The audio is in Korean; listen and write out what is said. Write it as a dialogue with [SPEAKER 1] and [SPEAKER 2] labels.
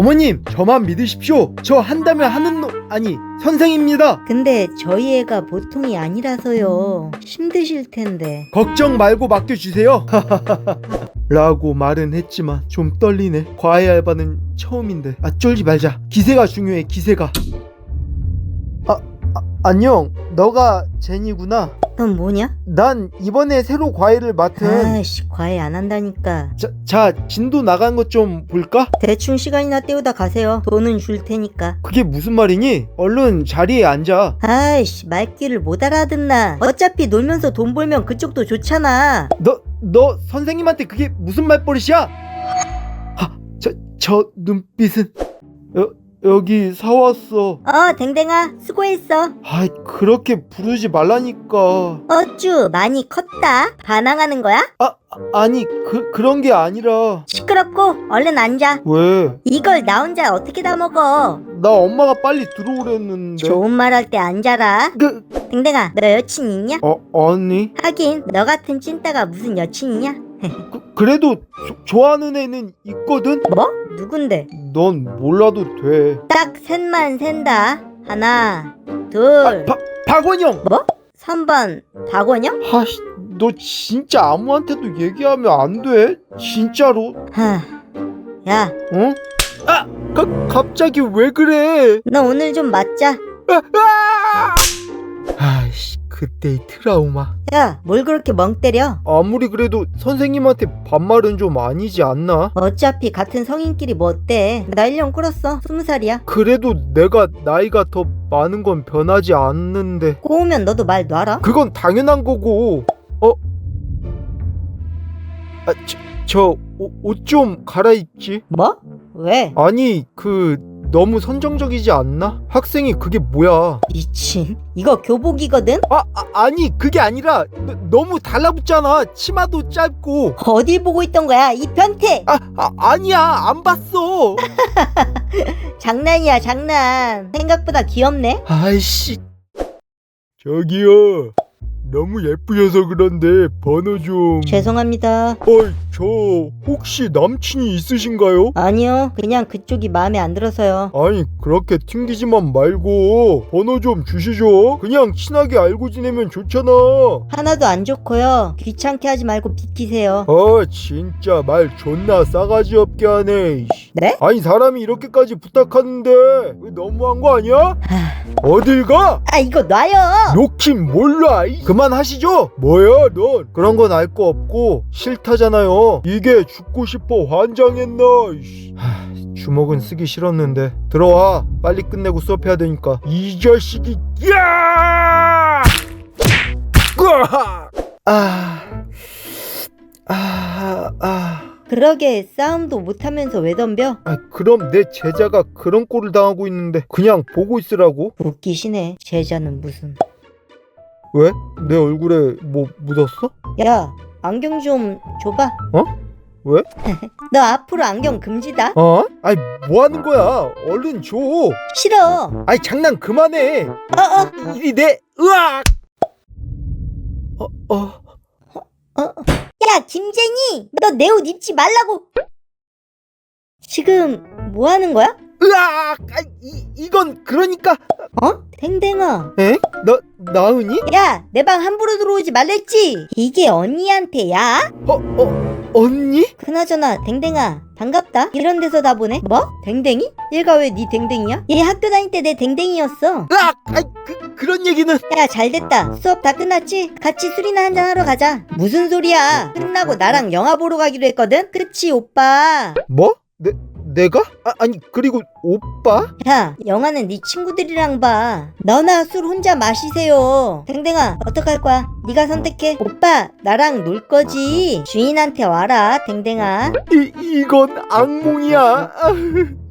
[SPEAKER 1] 어머님 저만 믿으십시오. 저 한다면 하는 놈 아니 선생입니다.
[SPEAKER 2] 근데 저희 애가 보통이 아니라서요. 힘드실 텐데.
[SPEAKER 1] 걱정 말고 맡겨주세요. 라고 말은 했지만 좀 떨리네. 과외 알바는 처음인데. 아 쫄지 말자. 기세가 중요해 기세가 안녕 너가 제니구나
[SPEAKER 2] 넌 뭐냐?
[SPEAKER 1] 난 이번에 새로 과외를 맡은
[SPEAKER 2] 아이씨, 과외 안 한다니까.
[SPEAKER 1] 자, 자 진도 나간 것 좀 볼까?
[SPEAKER 2] 대충 시간이나 때우다 가세요. 돈은 줄 테니까.
[SPEAKER 1] 그게 무슨 말이니? 얼른 자리에 앉아
[SPEAKER 2] 아이씨, 말귀를 못 알아듣나. 어차피 놀면서 돈 벌면 그쪽도 좋잖아.
[SPEAKER 1] 너, 너 선생님한테 그게 무슨 말버릇이야? 아, 저, 저 눈빛은 여, 여기 사왔어
[SPEAKER 2] 어, 댕댕아, 수고했어.
[SPEAKER 1] 아 그렇게 부르지 말라니까
[SPEAKER 2] 어쭈, 많이 컸다. 반항하는 거야?
[SPEAKER 1] 아, 아니 그, 그런 게 아니라
[SPEAKER 2] 시끄럽고, 얼른 앉아.
[SPEAKER 1] 왜?
[SPEAKER 2] 이걸 나 혼자 어떻게 다 먹어?
[SPEAKER 1] 나 엄마가 빨리 들어오랬는데
[SPEAKER 2] 좋은 말 할 때 앉아라.
[SPEAKER 1] 그,
[SPEAKER 2] 댕댕아, 너 여친 있냐?
[SPEAKER 1] 어, 아니
[SPEAKER 2] 하긴, 너 같은 찐따가 무슨 여친이냐?
[SPEAKER 1] 그, 그래도 조- 좋아하는 애는 있거든?
[SPEAKER 2] 뭐? 누군데?
[SPEAKER 1] 넌 몰라도 돼
[SPEAKER 2] 딱 셋만 센다. 하나,
[SPEAKER 1] 아,
[SPEAKER 2] 둘,
[SPEAKER 1] 박, 박원영!
[SPEAKER 2] 뭐? 3번 박원영?
[SPEAKER 1] 아씨 너 진짜 아무한테도 얘기하면 안 돼? 진짜로?
[SPEAKER 2] 하, 야,
[SPEAKER 1] 어? 아! 가, 갑자기 왜 그래?
[SPEAKER 2] 너 오늘 좀 맞자.
[SPEAKER 1] 아! 아이씨 그때의 트라우마
[SPEAKER 2] 야, 뭘 그렇게 멍 때려?
[SPEAKER 1] 아무리 그래도 선생님한테 반말은 좀 아니지 않나?
[SPEAKER 2] 어차피 같은 성인끼리 뭐 어때? 나 1년 꿇었어. 20살이야.
[SPEAKER 1] 그래도 내가 나이가 더 많은 건 변하지 않는데
[SPEAKER 2] 꼬우면 너도 말 놔라.
[SPEAKER 1] 그건 당연한 거고 어? 아, 저옷좀 갈아입지
[SPEAKER 2] 뭐? 왜?
[SPEAKER 1] 아니 그 너무 선정적이지 않나? 학생이 그게 뭐야
[SPEAKER 2] 미친. 이거 교복이거든?
[SPEAKER 1] 아, 아 아니 그게 아니라 너, 너무 달라붙잖아 치마도 짧고
[SPEAKER 2] 어딜 보고 있던 거야? 이 변태!
[SPEAKER 1] 아, 아 아니야 안 봤어
[SPEAKER 2] 장난이야, 장난. 생각보다 귀엽네?
[SPEAKER 1] 아이씨 저기요 너무 예쁘셔서 그런데 번호 좀
[SPEAKER 2] 죄송합니다.
[SPEAKER 1] 어이 저 혹시 남친이 있으신가요?
[SPEAKER 2] 아니요, 그냥 그쪽이 마음에 안 들어서요.
[SPEAKER 1] 아니 그렇게 튕기지만 말고 번호 좀 주시죠 그냥 친하게 알고 지내면 좋잖아
[SPEAKER 2] 하나도 안 좋고요. 귀찮게 하지 말고 비키세요.
[SPEAKER 1] 아 진짜 말 존나 싸가지 없게 하네 이씨.
[SPEAKER 2] 네?
[SPEAKER 1] 아니 사람이 이렇게까지 부탁하는데 왜 너무한 거 아니야? 어딜 가?
[SPEAKER 2] 아, 이거 놔요!
[SPEAKER 1] 놓긴 몰라 이. 그만하시죠 뭐야 넌 그런 건 알 거 없고 싫다잖아요 이게 죽고 싶어 환장했나 이씨. 하, 주먹은 쓰기 싫었는데 들어와 빨리 끝내고 수업해야 되니까 이 자식이 야! 으아! 아, 아, 아.
[SPEAKER 2] 그러게 싸움도 못하면서 왜 덤벼?
[SPEAKER 1] 아, 그럼 내 제자가 그런 꼴을 당하고 있는데 그냥 보고 있으라고?
[SPEAKER 2] 웃기시네. 제자는 무슨.
[SPEAKER 1] 왜? 내 얼굴에 뭐 묻었어?
[SPEAKER 2] 야, 안경 좀 줘봐.
[SPEAKER 1] 어? 왜?
[SPEAKER 2] 너 앞으로 안경 금지다.
[SPEAKER 1] 어? 아이 뭐 하는 거야? 얼른 줘.
[SPEAKER 2] 싫어.
[SPEAKER 1] 아이 장난 그만해.
[SPEAKER 2] 어, 어,
[SPEAKER 1] 이리 내 으악. 어, 어.
[SPEAKER 2] 어. 야, 김쟁이! 너 내 옷 입지 말라고! 지금 뭐 하는 거야?
[SPEAKER 1] 으악! 아, 이 이건 그러니까
[SPEAKER 2] 어? 댕댕아.
[SPEAKER 1] 에? 너 나은이?
[SPEAKER 2] 야, 내 방 함부로 들어오지 말랬지? 이게 언니한테 야?
[SPEAKER 1] 어, 어, 언니?
[SPEAKER 2] 그나저나 댕댕아 반갑다 이런 데서 다 보네 뭐? 댕댕이? 얘가 왜 네 댕댕이야? 얘 학교 다닐 때 내 댕댕이였어
[SPEAKER 1] 으악! 아이 그 그런 얘기는
[SPEAKER 2] 야 잘 됐다 수업 다 끝났지? 같이 술이나 한잔 하러 가자 무슨 소리야 끝나고 나랑 영화 보러 가기로 했거든? 그치 오빠
[SPEAKER 1] 뭐? 내 내가? 아, 아니 그리고 오빠?
[SPEAKER 2] 야 영화는 네 친구들이랑 봐 너나 술 혼자 마시세요 댕댕아 어떡할 거야 네가 선택해 오빠 나랑 놀 거지 주인한테 와라 댕댕아
[SPEAKER 1] 이 이건 악몽이야. 아,